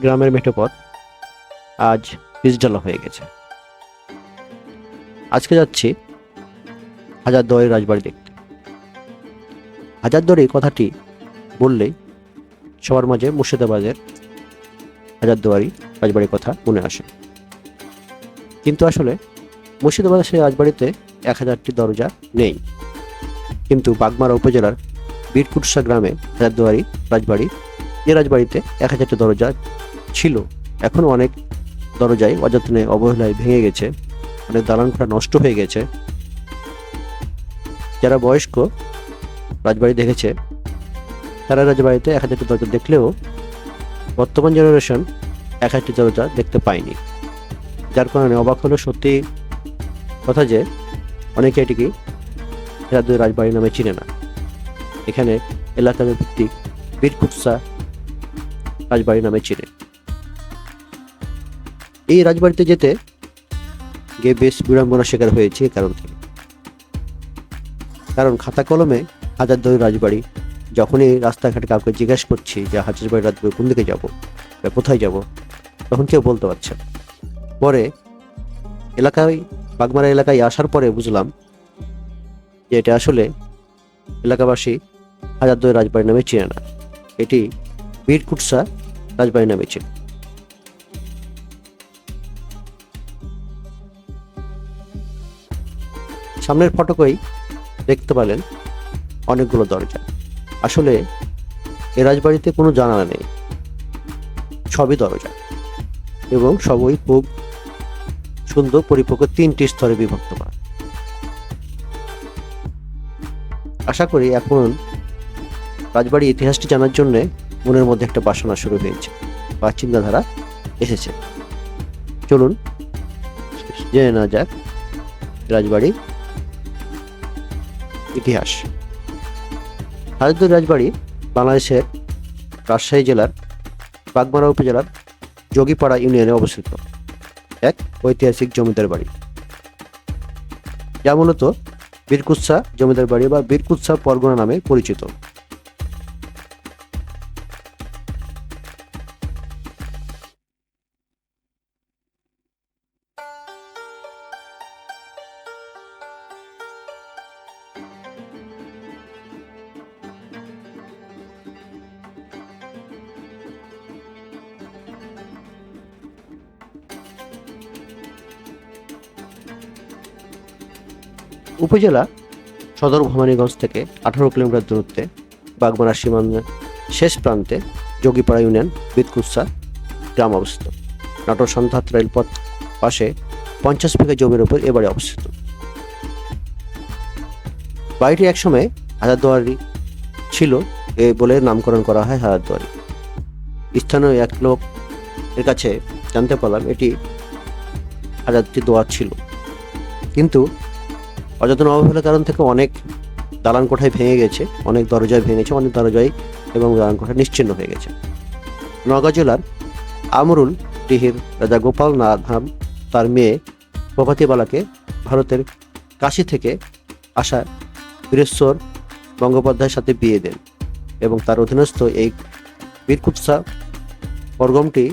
গ্রামের মেঠো পথ আজ পিচডালা হয়ে গেছে। আজকে যাচ্ছি হাজারদুয়ারি রাজবাড়ি দেখতে। হাজারদুয়ারি কথাটি বললেই সবার মাঝে মুর্শিদাবাদের হাজারদুয়ারি রাজবাড়ির কথা মনে আসে। কিন্তু আসলে মুর্শিদাবাদের সেই রাজবাড়িতে এক হাজারটি দরজা নেই। কিন্তু বাগমারা উপজেলার বীরকুটসা গ্রামে হাজারদুয়ারি রাজবাড়ি এই রাজবাড়িতে এক হাজারটি দরজা ছিল। এখনও অনেক দরজায় অযত্নে অবহেলায় ভেঙে গেছে। অনেক দালান ঘোড়া নষ্ট হয়ে গেছে। যারা বয়স্ক রাজবাড়ি দেখেছে, তারা রাজবাড়িতে এক হাজারটি দরজা দেখলেও বর্তমান জেনারেশন এক হাজারটি দরজা দেখতে পায়নি। যার কারণে অবাক হলো সত্যি কথা যে, অনেকে এটিকে রাজবাড়ি রাজবাড়ি নামে চিনে না। এখানে এলাকার ভিত্তিক বীরকুৎসা রাজবাড়ি নামে চিনে। এই রাজবাড়িতে যেতে গিয়ে বেশ বিড়ম্বনা শিকার হয়েছে কারণ থেকে। কারণ খাতা কলমে হাজারদুয়ারি রাজবাড়ি, যখনই রাস্তাঘাটে কাউকে জিজ্ঞেস করছি যে হাজারবাড়ি রাজবাড়ি কোন দিকে যাব বা কোথায় যাব, তখন কেউ বলতে পারছে পরে এলাকায়, বাগমারা এলাকায় আসার পরে বুঝলাম যে এটা আসলে এলাকাবাসী হাজারদুয়ারি রাজবাড়ি নামে চিনে না। এটি বীরকুটসা রাজবাড়ি নামে ছিল সামনের ফটকই দেখতে পেলেন অনেকগুলো দরজা। আসলে এ রাজবাড়িতে কোনো জানালা নেই, সবই দরজা এবং সবই খুব সুন্দর পরিপক্ক তিনটি স্তরে বিভক্ত করা। আশা করি এখন রাজবাড়ির ইতিহাসটি জানার জন্য মনের মধ্যে একটা বাসনা শুরু হয়েছে বা চিন্তাধারা এসেছে। চলুন, জেনে না যাক রাজবাড়ি ইতিহাস। হাজারদুয়ারি রাজবাড়ি, বাংলাদেশের রাজশাহী জেলার বাগমারা উপজেলার যোগীপাড়া ইউনিয়নে অবস্থিত এক ঐতিহাসিক জমিদার বাড়ি। যা মূলত বীরকুৎসা জমিদার বাড়ি বা বীরকুৎসা পরগনা নামে পরিচিত। উপজেলা সদর ভবানীগঞ্জ থেকে আঠারো কিলোমিটার দূরত্বে বাগমারা সীমান্তের শেষ প্রান্তে যোগীপাড়া ইউনিয়ন বিদকুৎসা গ্রাম অবস্থিত। নাটোর সন্ধ্যাত রেলপথ পাশে পঞ্চাশ বিঘা জমির উপর এবারে অবস্থিত। বাড়িটি একসময় হাজারদুয়ারি ছিল এ বলে নামকরণ করা হয় হাজারদুয়ারি। স্থানীয় এক লোক এর কাছে জানতে পারলাম এটি হাজারটি দোয়ার ছিল। কিন্তু অযত্ন অবহেলার কারণ থেকে অনেক দালান কোঠায় ভেঙে গেছে, অনেক দরজায় ভেঙেছে, অনেক দরজায় এবং দালান কোঠা নিশ্চিন্ন হয়ে গেছে। নওগাঁ জেলার আমরুল টিহির রাজা গোপাল নাথাম তার মেয়ে প্রভাতীবালাকে ভারতের কাশি থেকে আসা বীরেশ্বর বঙ্গোপাধ্যায়ের সাথে বিয়ে দেন এবং তার অধীনস্থ এই বীরকুৎসা পরগমটি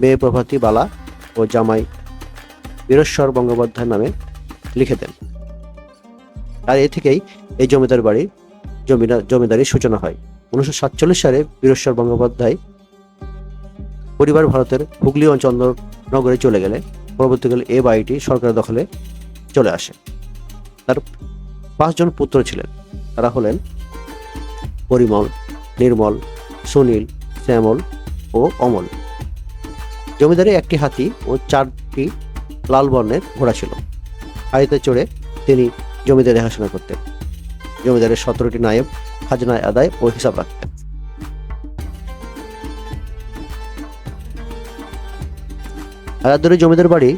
মেয়ে প্রভাতী বালা ও জামাই বীরেশ্বর বঙ্গোপাধ্যায় নামে লিখে দেন। আর এ থেকেই এই জমিদার বাড়ির জমিদার জমিদারির সূচনা হয়। উনিশশো সাতচল্লিশ সালে বীরেশ্বর বন্দ্যোপাধ্যায় পরিবার ভারতের হুগলি ও চন্দ্রনগরে চলে গেলে, পরবর্তীকালে এ বাড়িটি সরকারের দখলে চলে আসে। তার পাঁচজন পুত্র ছিলেন। তারা হলেন পরিমল, নির্মল, সুনীল, শ্যামল ও অমল। জমিদারে একটি হাতি ও চারটি লাল বর্ণের ঘোড়া ছিল। হাতিতে চড়ে তিনি জমিদার দেখাশোনা করতেন। জমিদারের সতেরোটি নায়েব খাজনা আদায় ও হিসাব রাখতেন। হাজারদুয়ারি জমিদার বাড়ি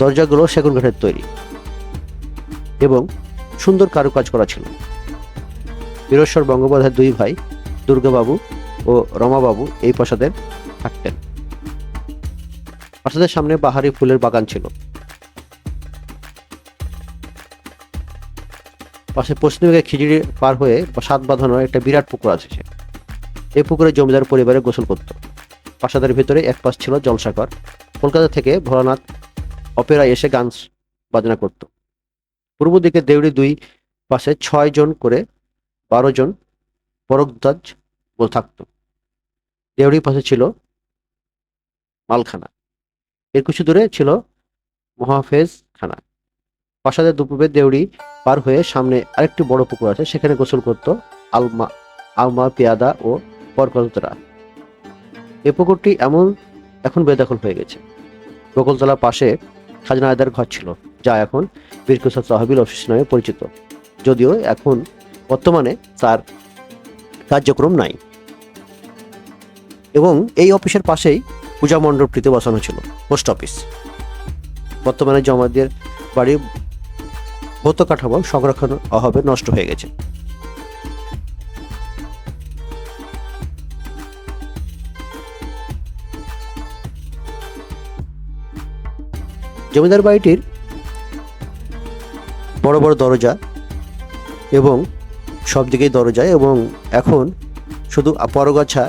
দরজাগুলো সেগুন কাঠের তৈরি এবং সুন্দর কারুকাজ করা ছিল। বীরেশ্বর বঙ্গোপাধ্যায়ের দুই ভাই, দুর্গাবাবু ও রমাবাবু এই প্রাসাদের থাকতেন। প্রাসাদের সামনে বাহারি ফুলের বাগান ছিল। পাশে পশ্চিম খিচুড়ি পার হয়ে সাত বাঁধানো একটা বিরাট পুকুর আছে এই পুকুরে জমিদার পরিবারে গোসল করত। প্রাসাদের ভিতরে এক পাশ ছিল জলসাঘর কলকাতা থেকে ভোলানাথ অপেরায় এসে গান বাজনা করত। পূর্ব দিকে দেউড়ি দুই পাশে ছয় জন করে বারো জন পরকদাজ বসে থাকতো। দেউড়ির পাশে ছিল মালখানা। এর কিছু দূরে ছিল মহাফেজ খানা প্রাসাদের দুপুরে দেউড়ি পার হয়ে সামনে আরেকটি বড় পুকুর আছে, সেখানে গোসল করত আলমা আলমা, পেয়াদা ও পরকলতরা এ পুকুরটি এমন এখন বেদখল হয়ে গেছে। বকুলতলার পাশে খাজনা আয়দার ঘর ছিল, যা এখন বীরকুসা তহবিল অফিস নামে পরিচিত। যদিও এখন বর্তমানে তার কার্যক্রম নাই। এবং এই অফিসের পাশেই পূজা মণ্ডপটিতে বসানো ছিল, পোস্ট অফিস। বর্তমানে জমাদের বাড়ির ভৌত কাঠামো সংরক্ষণ অভাবে নষ্ট হয়ে গেছে। জমিদার বাড়িটির বড় বড় দরজা এবং সব দিকেই দরজা এবং এখন শুধু পরগাছা,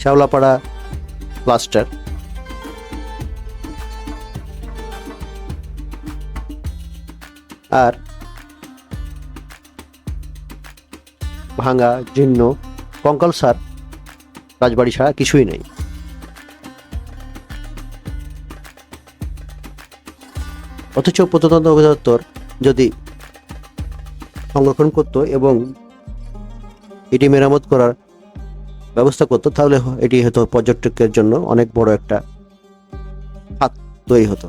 শ্যাওলাপাড়া প্লাস্টার আর ভাঙা, জীর্ণ, কঙ্কাল সার, রাজবাড়ি ছাড়া কিছুই নেই। অথচ প্রত্নতন্ত্র অধিদপ্তর যদি সংরক্ষণ করত এবং এটি মেরামত করার ব্যবস্থা করতো, তাহলে এটি হতো পর্যটকের জন্য অনেক বড় একটা হাত তৈরি হতো।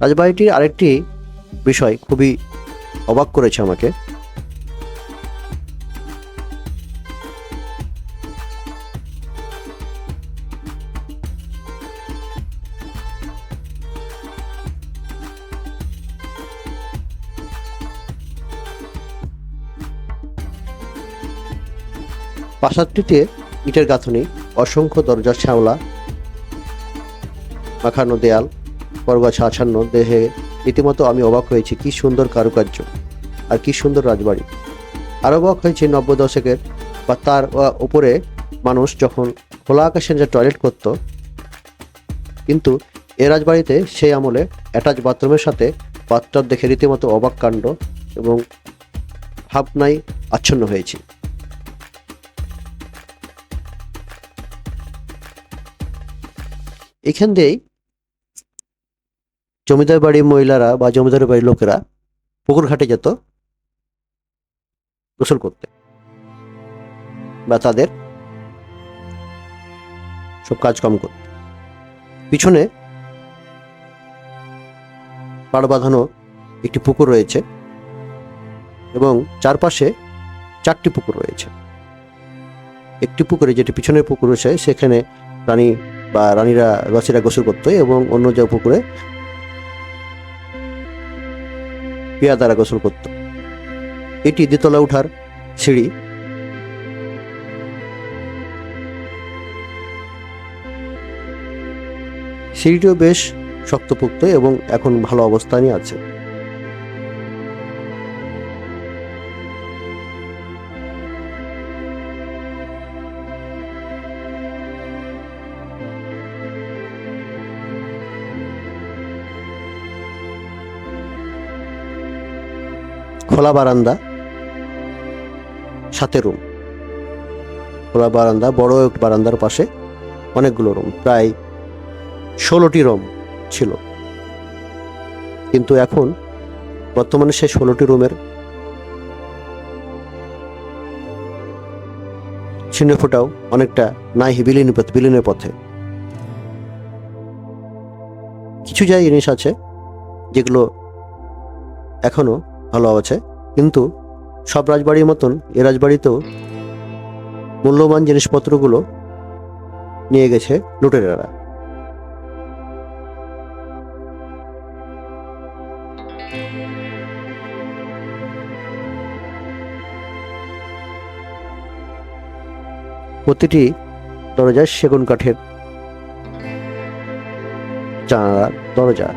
রাজবাড়িটির আরেকটি বিষয় খুবই অবাক করেছে আমাকে। প্রাসাদটিতে ইটের গাঁথনি, অসংখ্য দরজার শ্যাওলা, মাখানো দেয়াল পরগাছা আছান্ন দেহে রীতিমতো আমি অবাক হয়েছি, কি সুন্দর কারুকার্য আর কি সুন্দর রাজবাড়ি। আরও অবাক হয়েছে নব্বই দশকের বা তার উপরে মানুষ যখন খোলা আকাশে যে টয়লেট করত, কিন্তু এ রাজবাড়িতে সেই আমলে অ্যাটাচ বাথরুমের সাথে বাথটব দেখে রীতিমতো অবাক কাণ্ড এবং ভাবনায় আচ্ছন্ন হয়েছি। এখান দিয়েই জমিদার বাড়ির মহিলারা বা জমিদার বাড়ির লোকেরা পুকুর ঘাটে যেত, গোসল করতে। বা তাদের সব কাজকাম করতে। পিছনে পাড় বাঁধানো একটি পুকুর রয়েছে এবং চারপাশে চারটি পুকুর রয়েছে। একটি পুকুরে যেটি পিছনের পুকুর রয়েছে, সেখানে রানী বা রানীরা রসিরা গোসল করতো এবং অন্য যে পুকুরে পেয়াদারা গোসল করত। এটি দ্বিতলা উঠার সিঁড়ি। সিঁড়িটিও বেশ শক্তপোক্ত এবং এখন ভালো অবস্থানই আছে। খোলা বারান্দা, সাথে রুম খোলা বারান্দা, বড় এক বারান্দার পাশে অনেকগুলো রুম প্রায় ষোলোটি রুম ছিল। কিন্তু এখন বর্তমানে সেই ষোলোটি রুমের ছিন্ন ফোটাও অনেকটা নাই বিলীন বিলীনের পথে। কিছু যা জিনিস আছে যেগুলো এখনও ভালো আছে। কিন্তু সব রাজবাড়ির মতন এ রাজবাড়িতেও মূল্যবান জিনিসপত্রগুলো নিয়ে গেছে লুটেরারা। প্রতিটি দরজায় সেগুন কাঠের জানালা দরজা।